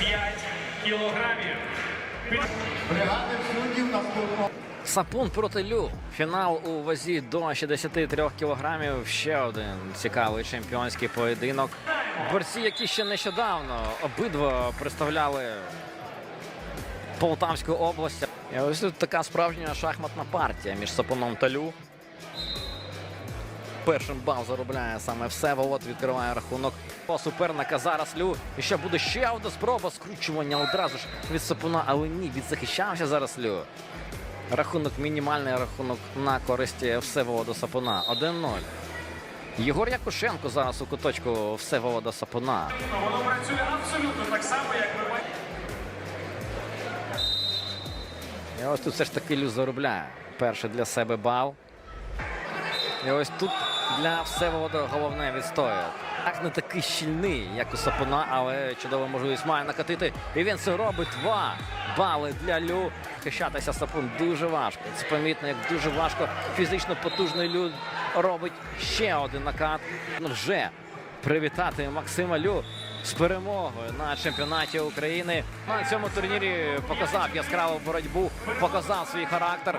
75 кілограмів. Бригадних суддів наступного. Сапун проти Лю. Фінал у вазі до 63 кілограмів. Ще один цікавий чемпіонський поєдинок. Борці, які ще нещодавно обидва представляли Полтавську область. І ось тут така справжня шахматна партія між Сапуном та Лю. Першим бал заробляє саме Всеволод, відкриває рахунок по суперника. Зараз Лю. І ще буде ще одна спроба скручування одразу ж від Сапуна, але ні, відзахищався зараз Лю. Рахунок мінімальний рахунок на користь Всеволода Сапуна. 1-0. Єгор Якушенко зараз у куточку Всеволода Сапуна. Воно працює абсолютно так само, як бачите. І ось тут все ж таки Лю заробляє. Перший для себе бал. І ось тут для Всеволода головне відстояти. Так не такий щільний, як у Сапуна, але чудова можливість має накатити. І він це робить. Два бали для Лю. Захищатися Сапун дуже важко. Це помітно, як дуже важко фізично потужний Лю робить ще один накат. Вже привітати Максима Лю з перемогою на чемпіонаті України. На цьому турнірі показав яскраву боротьбу, показав свій характер.